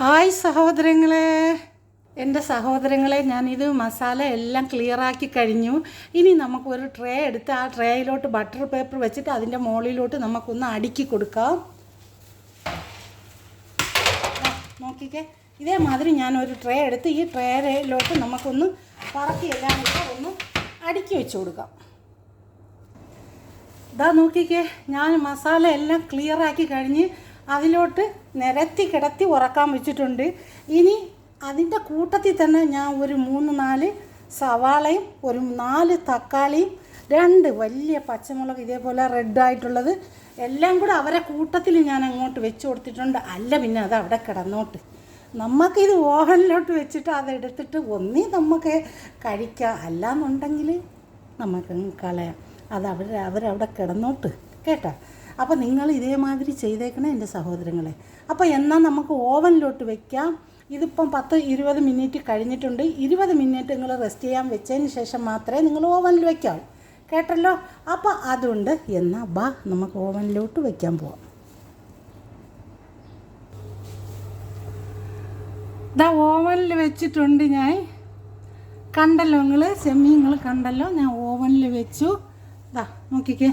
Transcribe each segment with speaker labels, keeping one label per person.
Speaker 1: Hi സഹോദരങ്ങളെ. എന്റെ സഹോദരങ്ങളെ ഞാനിത് മസാല എല്ലാം ക്ലിയറാക്കി കഴിഞ്ഞു. ഇനി നമുക്കൊരു ട്രേ എടുത്ത് ആ ട്രേയിലോട്ട് ബട്ടർ പേപ്പർ വെച്ചിട്ട് അതിന്റെ മുകളിലോട്ട് നമുക്കൊന്ന് അടുക്കി കൊടുക്കാം. നോക്കിക്കേ ഇതേമാതിരി ഞാനൊരു ട്രേ എടുത്ത് ഈ ട്രേയിലോട്ട് നമുക്കൊന്ന് പറക്കി എല്ലാം ഒന്ന് അടുക്കി വെച്ച് കൊടുക്കാം. ഇതാ നോക്കിക്കേ ഞാൻ മസാല എല്ലാം ക്ലിയറാക്കി കഴിഞ്ഞ് അതിലോട്ട് നിരത്തി കിടത്തി ഉറക്കാൻ വെച്ചിട്ടുണ്ട്. ഇനി അതിന്റെ കൂട്ടത്തിൽ തന്നെ ഞാൻ ഒരു മൂന്ന് നാല് സവാളയും ഒരു നാല് തക്കാളിയും രണ്ട് വലിയ പച്ചമുളക് ഇതേപോലെ റെഡ് ആയിട്ടുള്ളത് എല്ലാം കൂടെ അവരെ കൂട്ടത്തിൽ ഞാൻ അങ്ങോട്ട് വെച്ച് കൊടുത്തിട്ടുണ്ട്. അല്ല പിന്നെ അത് അവിടെ കിടന്നോട്ട്. നമുക്കിത് ഓവനിലോട്ട് വെച്ചിട്ട് അതെടുത്തിട്ട് ഒന്നേ നമുക്ക് കഴിക്കാം. അല്ലാന്നുണ്ടെങ്കിൽ നമുക്ക് കളയാം. അത് അവർ അവരവിടെ കിടന്നോട്ട്. കേട്ടാ? അപ്പോൾ നിങ്ങൾ ഇതേമാതിരി ചെയ്തേക്കണേ എന്റെ സഹോദരങ്ങളെ. അപ്പോൾ എന്നാൽ നമുക്ക് ഓവനിലോട്ട് വെക്കാം. ഇതിപ്പം പത്ത് ഇരുപത് മിനിറ്റ് കഴിഞ്ഞിട്ടുണ്ട്. ഇരുപത് മിനിറ്റ് നിങ്ങൾ റെസ്റ്റ് ചെയ്യാൻ വെച്ചതിന് ശേഷം മാത്രമേ നിങ്ങൾ ഓവനിൽ വെക്കാവൂ. കേട്ടല്ലോ? അപ്പോൾ അതുകൊണ്ട് എന്നാൽ ബാ നമുക്ക് ഓവനിലോട്ട് വയ്ക്കാൻ പോവാം. ഇതാ ഓവനിൽ വെച്ചിട്ടുണ്ട് ഞാൻ. കണ്ടല്ലോ നിങ്ങൾ സെമ്മി നിങ്ങൾ കണ്ടല്ലോ? ഞാൻ ഓവനിൽ വെച്ചു. ഇതാ നോക്കിക്കേ.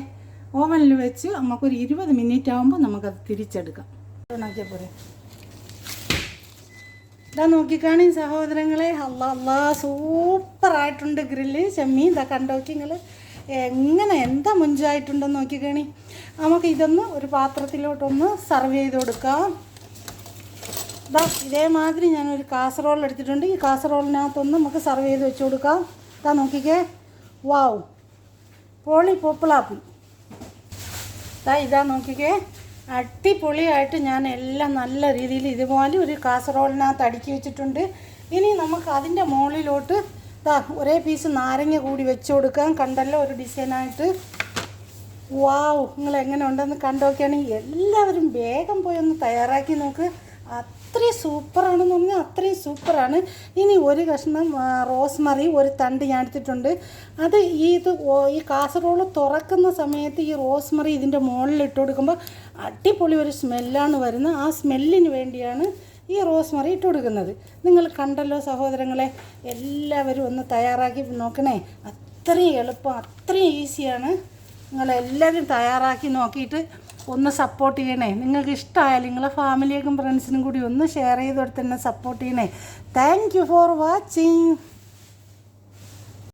Speaker 1: ഓവനിൽ വെച്ച് നമുക്കൊരു ഇരുപത് മിനിറ്റ് ആകുമ്പോൾ നമുക്കത് തിരിച്ചെടുക്കാം. പോരെ. ഇതാ നോക്കിക്കാണി സഹോദരങ്ങളെ. അല്ല അല്ലാ സൂപ്പറായിട്ടുണ്ട് ഗ്രില്ല്. ചെമ്മീൻ ഇതാ കണ്ടോക്കി നിങ്ങൾ എങ്ങനെ എന്താ മുഞ്ചായിട്ടുണ്ടെന്ന് നോക്കിക്കാണി നമുക്ക് ഇതൊന്ന് ഒരു പാത്രത്തിലോട്ടൊന്ന് സർവ് ചെയ്ത് കൊടുക്കാം. ഇതാ ഇതേമാതിരി ഞാനൊരു കാസറോൾ എടുത്തിട്ടുണ്ട്. ഈ കാസറോളിനകത്തൊന്ന് നമുക്ക് സർവ് ചെയ്ത് വെച്ച് കൊടുക്കാം. ഇതാ നോക്കിക്കേ. വാവ് പോളി പോപ്പിളാപ്പി ഇതാ ഇതാ നോക്കിക്കേ. അടിപൊളിയായിട്ട് ഞാൻ എല്ലാം നല്ല രീതിയിൽ ഇതുപോലെ ഒരു കാസറോളിനകത്ത് അടുക്കി വെച്ചിട്ടുണ്ട്. ഇനി നമുക്ക് അതിന്റെ മുകളിലോട്ട് ദാ ഒരേ പീസ് നാരങ്ങ കൂടി വെച്ച് കൊടുക്കാം. കണ്ടല്ലോ ഒരു ഡിസൈനായിട്ട് വാവ് നിങ്ങൾ എങ്ങനെ ഉണ്ടെന്ന് കണ്ടോക്കുകയാണെങ്കിൽ എല്ലാവരും വേഗം പോയി ഒന്ന് തയ്യാറാക്കി നോക്ക്. അത്രയും സൂപ്പറാണെന്ന് പറഞ്ഞാൽ അത്രയും സൂപ്പറാണ്. ഇനി ഒരു കഷ്ണം റോസ്മറി ഒരു തണ്ട് ഞാൻ എടുത്തിട്ടുണ്ട്. അത് ഈ ഇത് ഈ കാസറോൾ തുറക്കുന്ന സമയത്ത് ഈ റോസ്മറി ഇതിന്റെ മുകളിൽ ഇട്ട് കൊടുക്കുമ്പോൾ അടിപൊളി ഒരു സ്മെല്ലാണ് വരുന്നത്. ആ സ്മെല്ലിന് വേണ്ടിയാണ് ഈ റോസ്മറി ഇട്ട് കൊടുക്കുന്നത്. നിങ്ങൾ കണ്ടല്ലോ സഹോദരങ്ങളെ എല്ലാവരും ഒന്ന് തയ്യാറാക്കി നോക്കണേ. അത്രയും എളുപ്പം അത്രയും ഈസിയാണ്. നിങ്ങളെല്ലാവരും തയ്യാറാക്കി നോക്കിയിട്ട് ഒന്ന് സപ്പോർട്ട് ചെയ്യണേ. നിങ്ങൾക്ക് ഇഷ്ടമായാലും നിങ്ങളെ ഫാമിലിയേക്കും ഫ്രണ്ട്സിനും കൂടി ഒന്ന് ഷെയർ ചെയ്ത് തന്നെ സപ്പോർട്ട് ചെയ്യണേ. Thank you for watching